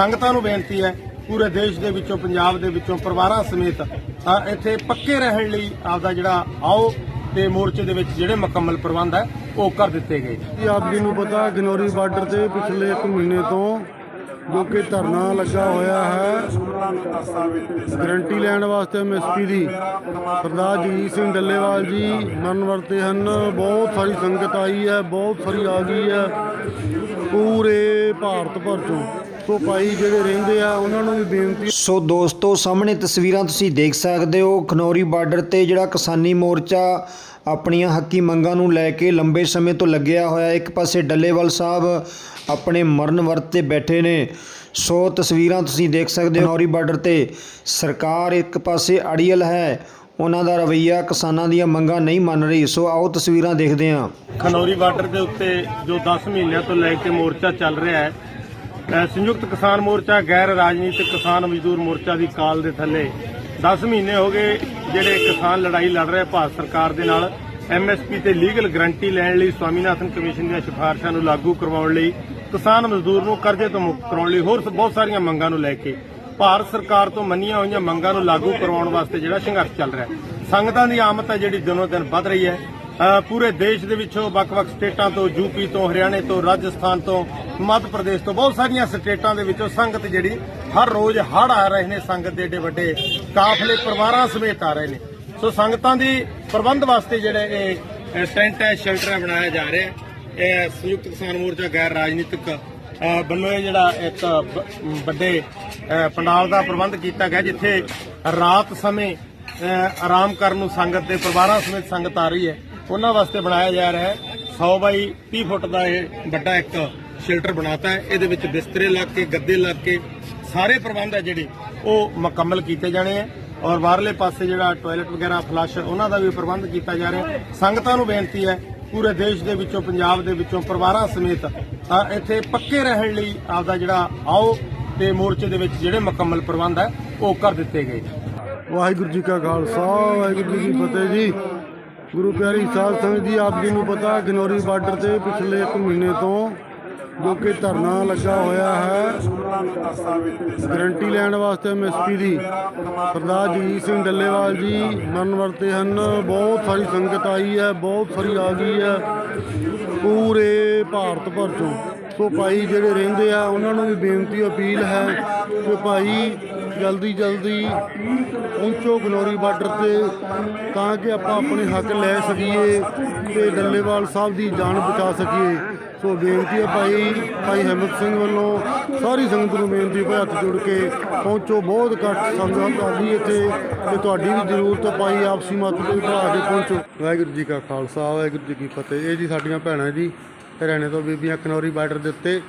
ਸੰਗਤਾਂ ਨੂੰ ਬੇਨਤੀ ਹੈ, ਪੂਰੇ ਦੇਸ਼ ਦੇ ਵਿੱਚੋਂ, ਪੰਜਾਬ ਦੇ ਵਿੱਚੋਂ ਪਰਿਵਾਰਾਂ ਸਮੇਤ ਇੱਥੇ ਪੱਕੇ ਰਹਿਣ ਲਈ ਆਪਦਾ ਜਿਹੜਾ ਆਓ ਤੇ ਮੋਰਚੇ ਦੇ ਵਿੱਚ ਜਿਹੜੇ ਮੁਕੰਮਲ ਪ੍ਰਬੰਧ ਹੈ, ਉਹ ਕਰ ਦਿੱਤੇ ਗਏ। ਜੀ ਆਪ ਜੀ ਨੂੰ ਪਤਾ, ਗਨੌਰੀ ਬਾਰਡਰ ਤੇ ਪਿਛਲੇ 1 ਮਹੀਨੇ ਤੋਂ ਜੋ ਕਿ ਧਰਨਾ ਲੱਗਾ ਹੋਇਆ ਹੈ, ਗਰੰਟੀ ਲੈਣ ਵਾਸਤੇ ਐਮਐਸਪੀ ਦੀ, ਸਰਦਾਰ ਜਗਜੀਤ ਸਿੰਘ ਡੱਲੇਵਾਲ ਜੀ ਮਰਨ ਵਰਤੇ ਹਨ। ਬਹੁਤ ਸਾਰੀ ਸੰਗਤ ਆਈ ਹੈ, ਬਹੁਤ ਸਾਰੀ ਆ ਗਈ ਹੈ, ਪੂਰੇ ਭਾਰਤ ਭਰ ਤੋਂ ਸੋ ਭਾਈ ਜਿਹੜੇ ਰਹਿੰਦੇ ਆ ਉਹਨਾਂ ਨੂੰ ਵੀ ਬੇਨਤੀ ਸੋ ਦੋਸਤੋ ਸਾਹਮਣੇ ਤਸਵੀਰਾਂ ਤੁਸੀਂ ਦੇਖ ਸਕਦੇ ਹੋ ਖਨੌਰੀ ਬਾਰਡਰ ਤੇ ਜਿਹੜਾ ਕਿਸਾਨੀ ਮੋਰਚਾ ਆਪਣੀਆਂ ਹੱਕੀ ਮੰਗਾਂ ਨੂੰ ਲੈ ਕੇ ਲੰਬੇ ਸਮੇਂ ਤੋਂ ਲੱਗਿਆ ਹੋਇਆ ਇੱਕ ਪਾਸੇ ਡੱਲੇਵਾਲ ਸਾਹਿਬ ਆਪਣੇ ਮਰਨ ਵਰਤ ਤੇ ਬੈਠੇ ਨੇ। ਸੋ ਤਸਵੀਰਾਂ ਤੁਸੀਂ ਦੇਖ ਸਕਦੇ ਹੋ ਖਨੌਰੀ ਬਾਰਡਰ ਤੇ ਸਰਕਾਰ ਇੱਕ ਪਾਸੇ ਅੜੀਅਲ ਹੈ ਉਹਨਾਂ ਦਾ ਰਵੱਈਆ ਕਿਸਾਨਾਂ ਦੀਆਂ ਮੰਗਾਂ ਨਹੀਂ ਮੰਨ ਰਹੀ। ਸੋ ਆਓ ਤਸਵੀਰਾਂ ਦੇਖਦੇ ਹਾਂ। ਖਨੌਰੀ ਬਾਰਡਰ ਦੇ ਉੱਤੇ ਜੋ 10 ਮਹੀਨਿਆਂ ਤੋਂ ਲੈ ਕੇ ਮੋਰਚਾ ਚੱਲ ਰਿਹਾ ਹੈ ਸੰਯੁਕਤ ਕਿਸਾਨ ਮੋਰਚਾ, ਗੈਰ ਰਾਜਨੀਤਿਕ ਕਿਸਾਨ ਮਜ਼ਦੂਰ ਮੋਰਚਾ ਦੀ ਕਾਲ ਦੇ ਥੱਲੇ 10 ਮਹੀਨੇ ਹੋ ਗਏ ਜਿਹੜੇ ਕਿਸਾਨ ਲੜਾਈ ਲੜ ਰਹੇ ਭਾਰਤ ਸਰਕਾਰ ਦੇ ਨਾਲ। ਐਮਐਸਪੀ ਤੇ ਲੀਗਲ ਗਰੰਟੀ ਲੈਣ ਲਈ ਸਵਾਮੀਨਾਥਨ ਕਮਿਸ਼ਨ ਦੀਆਂ ਸਿਫਾਰਸ਼ਾਂ ਨੂੰ ਲਾਗੂ ਕਰਵਾਉਣ ਲਈ ਕਿਸਾਨ ਮਜ਼ਦੂਰ ਨੂੰ ਕਰਜ਼ੇ ਤੋਂ ਮੁਕਤ ਕਰਾਉਣ ਲਈ ਹੋਰ ਬਹੁਤ ਸਾਰੀਆਂ ਮੰਗਾਂ ਨੂੰ ਲੈ ਕੇ ਭਾਰਤ ਸਰਕਾਰ ਤੋਂ ਮੰਨੀਆਂ ਹੋਈਆਂ ਮੰਗਾਂ ਨੂੰ ਲਾਗੂ ਕਰਵਾਉਣ ਵਾਸਤੇ ਜਿਹੜਾ ਸੰਘਰਸ਼ ਚੱਲ ਰਿਹਾ। ਹੈ ਸੰਗਤਾਂ ਦੀ ਆਮਦ ਹੈ ਜਿਹੜੀ ਦਿਨੋਂ ਦਿਨ ਵੱਧ ਰਹੀ ਹੈ। ਪੂਰੇ ਦੇਸ਼ ਦੇ ਵਿੱਚੋਂ ਵੱਖ-ਵੱਖ ਸਟੇਟਾਂ ਤੋਂ ਯੂਪੀ ਤੋਂ, ਹਰਿਆਣੇ ਤੋਂ, ਰਾਜਸਥਾਨ ਤੋਂ, ਮੱਧ ਪ੍ਰਦੇਸ਼ ਤੋਂ ਬਹੁਤ ਸਾਰੀਆਂ ਸਟੇਟਾਂ ਦੇ ਵਿੱਚੋਂ ਸੰਗਤ ਜਿਹੜੀ ਹਰ ਰੋਜ਼ ਹੜ੍ਹ ਆ ਰਹੇ ਨੇ, ਸੰਗਤ ਦੇ ਏਡੇ ਵੱਡੇ ਕਾਫਲੇ ਪਰਿਵਾਰਾਂ ਸਮੇਤ ਆ ਰਹੇ ਨੇ। ਸੋ ਸੰਗਤਾਂ ਦੀ ਪ੍ਰਬੰਧ ਵਾਸਤੇ ਜਿਹੜੇ ਇਹ ਟੈਂਟ ਹੈ, ਸ਼ੈਲਟਰ ਹੈ ਬਣਾਇਆ ਜਾ ਰਿਹਾ ਹੈ। ਇਹ ਸੰਯੁਕਤ ਕਿਸਾਨ ਮੋਰਚਾ ਗੈਰ ਰਾਜਨੀਤਿਕ ਵੱਲੋਂ ਇਹ ਜਿਹੜਾ ਇੱਕ ਵੱਡੇ ਪੰਡਾਲ ਦਾ ਪ੍ਰਬੰਧ ਕੀਤਾ ਗਿਆ, ਜਿੱਥੇ ਰਾਤ ਸਮੇਂ ਆਰਾਮ ਕਰਨ ਨੂੰ ਸੰਗਤ ਦੇ ਪਰਿਵਾਰਾਂ ਸਮੇਤ ਸੰਗਤ ਆ ਰਹੀ ਹੈ। ਉਹਨਾਂ ਵਾਸਤੇ ਬਣਾਇਆ ਜਾ ਰਿਹਾ ਹੈ। 100 ਬਾਈ 30 ਫੁੱਟ ਦਾ ਇਹ ਵੱਡਾ ਇੱਕ ਸ਼ੈਲਟਰ ਬਣਾਤਾ ਹੈ। ਇਹਦੇ ਵਿੱਚ ਬਿਸਤਰੇ ਲੱਗ ਕੇ ਗੱਦੇ ਲੱਗ ਕੇ ਸਾਰੇ ਪ੍ਰਬੰਧ ਹੈ ਜਿਹੜੇ ਉਹ ਮੁਕੰਮਲ ਕੀਤੇ ਜਾਣੇ ਹੈ। ਔਰ ਬਾਹਰਲੇ ਪਾਸੇ ਜਿਹੜਾ ਟਾਇਲਟ ਵਗੈਰਾ ਫਲਸ਼ ਉਹਨਾਂ ਦਾ ਵੀ ਪ੍ਰਬੰਧ ਕੀਤਾ ਜਾ ਰਿਹਾ ਸੰਗਤਾਂ ਨੂੰ ਬੇਨਤੀ ਹੈ ਪੂਰੇ ਦੇਸ਼ ਦੇ ਵਿੱਚੋਂ ਪੰਜਾਬ ਦੇ ਵਿੱਚੋਂ ਪਰਿਵਾਰਾਂ ਸਮੇਤ ਅ, ਇੱਥੇ ਪੱਕੇ ਰਹਿਣ ਲਈ ਆਪਦਾ ਜਿਹੜਾ ਆਓ ਤੇ ਮੋਰਚੇ ਦੇ ਵਿੱਚ ਜਿਹੜੇ ਮੁਕੰਮਲ ਪ੍ਰਬੰਧ ਹੈ ਉਹ ਕਰ ਦਿੱਤੇ ਗਏ। ਵਾਹਿਗੁਰੂ ਜੀ ਕਾ ਖਾਲਸਾ ਵਾਹਿਗੁਰੂ ਜੀ ਕੀ ਫਤਿਹ ਜੀ। ਗੁਰੂ ਪਿਆਰੀ ਸਾਧ ਸੰਗਤ ਜੀ, ਆਪ ਜੀ ਨੂੰ ਪਤਾ ਗਨੌਰੀ ਬਾਰਡਰ ਤੇ ਪਿਛਲੇ 1 ਮਹੀਨੇ ਤੋਂ ਜੋ ਕਿ ਧਰਨਾ ਲੱਗਾ ਹੋਇਆ ਹੈ। ਗਰੰਟੀ ਲੈਣ ਵਾਸਤੇ ਐਮਐਸਪੀ ਦੀ ਸਰਦਾਰ ਜਗਜੀਤ ਸਿੰਘ ਡੱਲੇਵਾਲ ਜੀ ਮਰਨ ਵਰਤੇ ਹਨ। ਬਹੁਤ ਸਾਰੀ ਸੰਗਤ ਆਈ ਹੈ, ਬਹੁਤ ਸਾਰੀ ਆ ਗਈ ਹੈ। ਪੂਰੇ ਭਾਰਤ ਭਰ ਤੋਂ ਸੋ ਭਾਈ ਜਿਹੜੇ ਰਹਿੰਦੇ ਆ, ਉਹਨਾਂ ਨੂੰ ਵੀ ਬੇਨਤੀ, ਅਪੀਲ ਹੈ ਕਿ ਭਾਈ ਜਲਦੀ ਜਲਦੀ ਪਹੁੰਚੋ ਗਲੋਰੀ ਬਾਰਡਰ ਤੇ, ਤਾਂ ਕਿ ਆਪਾਂ ਆਪਣੇ ਹੱਕ ਲੈ ਸਕੀਏ ਤੇ ਡੱਲੇਵਾਲ ਸਾਹਿਬ ਦੀ ਜਾਨ ਬਚਾ ਸਕੀਏ। ਸੋ ਬੇਨਤੀ ਹੈ ਭਾਈ ਭਾਈ ਹਿੰਮਤ ਸਿੰਘ ਵੱਲੋਂ ਸਾਰੀ ਸੰਗਤ ਨੂੰ ਬੇਨਤੀ ਹੈ ਹੱਥ ਜੋੜ ਕੇ ਪਹੁੰਚੋ। ਬਹੁਤ ਘੱਟ ਸੰਗਤ ਆਦੀ ਇੱਥੇ, ਤੇ ਤੁਹਾਡੀ ਵੀ ਜ਼ਰੂਰਤ ਹੈ ਭਾਈ ਆਪਸੀ ਮਤ ਤੇ ਕੇ ਪਹੁੰਚੋ। ਵਾਹਿਗੁਰੂ ਜੀ ਕਾ ਖਾਲਸਾ, ਵਾਹਿਗੁਰੂ ਜੀ ਕੀ ਫਤਿਹ। ਇਹ ਜੀ ਸਾਡੀਆਂ ਭੈਣਾਂ ਜੀ, ਹਰਿਆਣੇ ਤੋਂ ਬੀਬੀਆਂ ਕਨੌਰੀ ਬਾਰਡਰ ਦੇ ਉੱਤੇ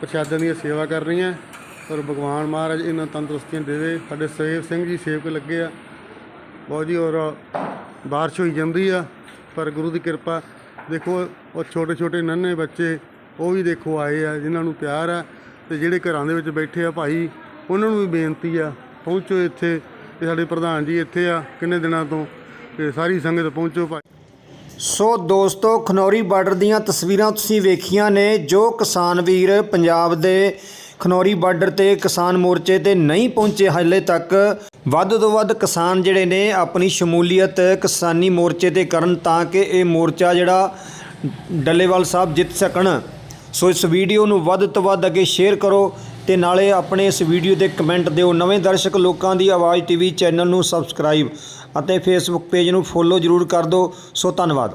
ਪ੍ਰਸ਼ਾਦਿਆਂ ਦੀ ਸੇਵਾ ਕਰ ਰਹੀਆਂ। ਔਰ ਭਗਵਾਨ ਮਹਾਰਾਜ, ਇਹਨਾਂ ਤੰਦਰੁਸਤੀਆਂ ਦੇਵੇ। ਸਾਡੇ ਸੇਵ ਸਿੰਘ ਜੀ ਸੇਵਕ ਲੱਗੇ ਆ। ਬਹੁਤ ਜੀ ਔਰ ਬਾਰਿਸ਼ ਹੋਈ ਜਾਂਦੀ ਆ, ਪਰ ਗੁਰੂ ਦੀ ਕਿਰਪਾ। ਦੇਖੋ, ਉਹ ਛੋਟੇ ਛੋਟੇ ਨੰਨੇ ਬੱਚੇ, ਉਹ ਵੀ ਦੇਖੋ ਆਏ ਆ, ਜਿਨ੍ਹਾਂ ਨੂੰ ਪਿਆਰ ਆ। ਤੇ ਜਿਹੜੇ ਘਰਾਂ ਦੇ ਵਿੱਚ ਬੈਠੇ ਆ ਭਾਈ, ਉਹਨਾਂ ਨੂੰ ਵੀ ਬੇਨਤੀ ਆ, ਪਹੁੰਚੋ ਇੱਥੇ। ਤੇ ਸਾਡੇ ਪ੍ਰਧਾਨ ਜੀ ਇੱਥੇ ਆ, ਕਿੰਨੇ ਦਿਨਾਂ ਤੋਂ? ਤੇ ਸਾਰੀ ਸੰਗਤ ਪਹੁੰਚੋ ਭਾਈ। ਸੋ ਦੋਸਤੋ, ਖਨੌਰੀ ਬਾਰਡਰ ਦੀਆਂ ਤਸਵੀਰਾਂ ਤੁਸੀਂ ਵੇਖੀਆਂ ਨੇ, ਜੋ ਕਿਸਾਨ ਵੀਰ ਪੰਜਾਬ ਦੇ ਖਨੌਰੀ ਬਾਰਡਰ ਤੇ ਕਿਸਾਨ ਮੋਰਚੇ ਤੇ ਨਹੀਂ ਪਹੁੰਚੇ ਹਾਲੇ ਤੱਕ। ਵੱਧ ਤੋਂ ਵੱਧ ਕਿਸਾਨ ਜਿਹੜੇ ਨੇ ਆਪਣੀ ਸ਼ਮੂਲੀਅਤ ਕਿਸਾਨੀ ਮੋਰਚੇ ਤੇ ਕਰਨ ਤਾਂ ਕਿ ਇਹ ਮੋਰਚਾ ਜਿਹੜਾ ਡੱਲੇਵਾਲ ਸਾਹਿਬ ਜਿੱਤ ਸਕਣ। ਸੋ ਇਸ ਵੀਡੀਓ ਨੂੰ ਵੱਧ ਤੋਂ ਵੱਧ ਅੱਗੇ ਸ਼ੇਅਰ ਕਰੋ ਤੇ ਨਾਲੇ ਆਪਣੇ ਇਸ ਵੀਡੀਓ ਦੇ ਕਮੈਂਟ ਦਿਓ। ਨਵੇਂ ਦਰਸ਼ਕ ਲੋਕਾਂ ਦੀ ਆਵਾਜ਼ ਟੀਵੀ ਚੈਨਲ ਨੂੰ ਸਬਸਕ੍ਰਾਈਬ ਅਤੇ ਫੇਸਬੁੱਕ ਪੇਜ ਨੂੰ ਫੋਲੋ ਜ਼ਰੂਰ ਕਰ ਦਿਓ। ਸੋ ਧੰਨਵਾਦ।